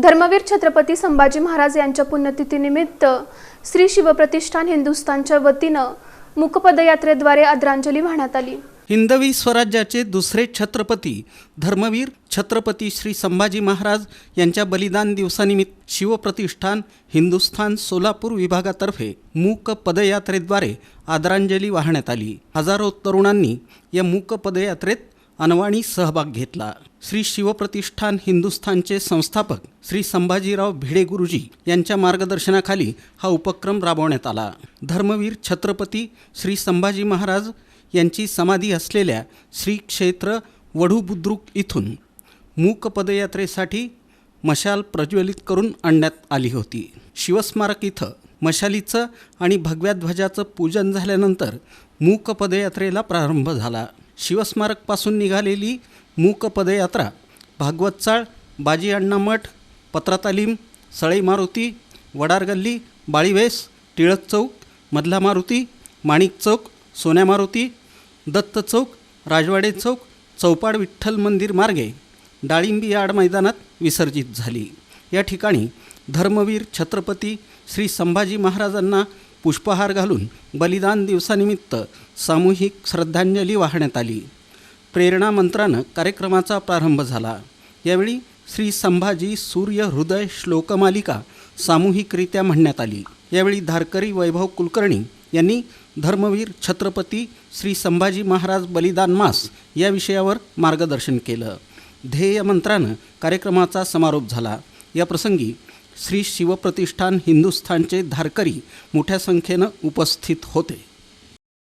धर्मवीर छत्रपती संभाजी महाराज यांच्या पुण्यतिथीनिमित्त श्री शिवप्रतिष्ठान हिंदुस्थानच्या वतीनं मुकपदयात्रेद्वारे आदरांजली वाहण्यात आली. हिंदवी स्वराज्याचे दुसरे छत्रपती धर्मवीर छत्रपती श्री संभाजी महाराज यांच्या बलिदान दिवसानिमित्त शिवप्रतिष्ठान हिंदुस्थान सोलापूर विभागातर्फे मूक पदयात्रेद्वारे आदरांजली वाहण्यात आली. हजारो तरुणांनी या मूक पदयात्रेत अनवाणी सहभाग घेतला. श्री शिवप्रतिष्ठान हिंदुस्थानचे संस्थापक श्री संभाजीराव भिडे गुरुजी यांच्या मार्गदर्शनाखाली हा उपक्रम राबवण्यात आला. धर्मवीर छत्रपती श्री संभाजी महाराज यांची समाधी असलेल्या श्री क्षेत्र वढू बुद्रुक इथून मूक पदयात्रेसाठी मशाल प्रज्वलित करून आणण्यात आली होती. शिवस्मारक इथं मशालीचं आणि भगव्या ध्वजाचं पूजन झाल्यानंतर मूक पदयात्रेला प्रारंभ झाला. शिवस्मारकपासून निघालेली मूक पदयात्रा भागवतचाळ बाजी अण्णा मठ पत्रातालीम सळई मारुती वडार गल्ली बाळीवेस टिळक चौक मधला मारुती माणिक चौक सोन्या मारुती दत्त चौक राजवाडे चौक चौपाड विठ्ठल मंदिर मार्गे डाळिंबी आड मैदानात विसर्जित झाली. या ठिकाणी धर्मवीर छत्रपती श्री संभाजी महाराजांना पुष्पहार घालून बलिदान दिवसानिमित्त सामूहिक श्रद्धांजली वाहण्यात आली. प्रेरणा मंत्रानं कार्यक्रमाचा प्रारंभ झाला. यावेळी श्री संभाजी सूर्य हृदय श्लोकमालिका सामूहिकरित्या म्हणण्यात आली. यावेळी धारकरी वैभव कुलकर्णी यांनी धर्मवीर छत्रपती श्री संभाजी महाराज बलिदान मास या विषयावर मार्गदर्शन केलं. ध्येय मंत्रानं कार्यक्रमाचा समारोप झाला. या प्रसंगी श्री शिवप्रतिष्ठान हिंदुस्थानचे धारकरी मोठ्या संख्येनं उपस्थित होते.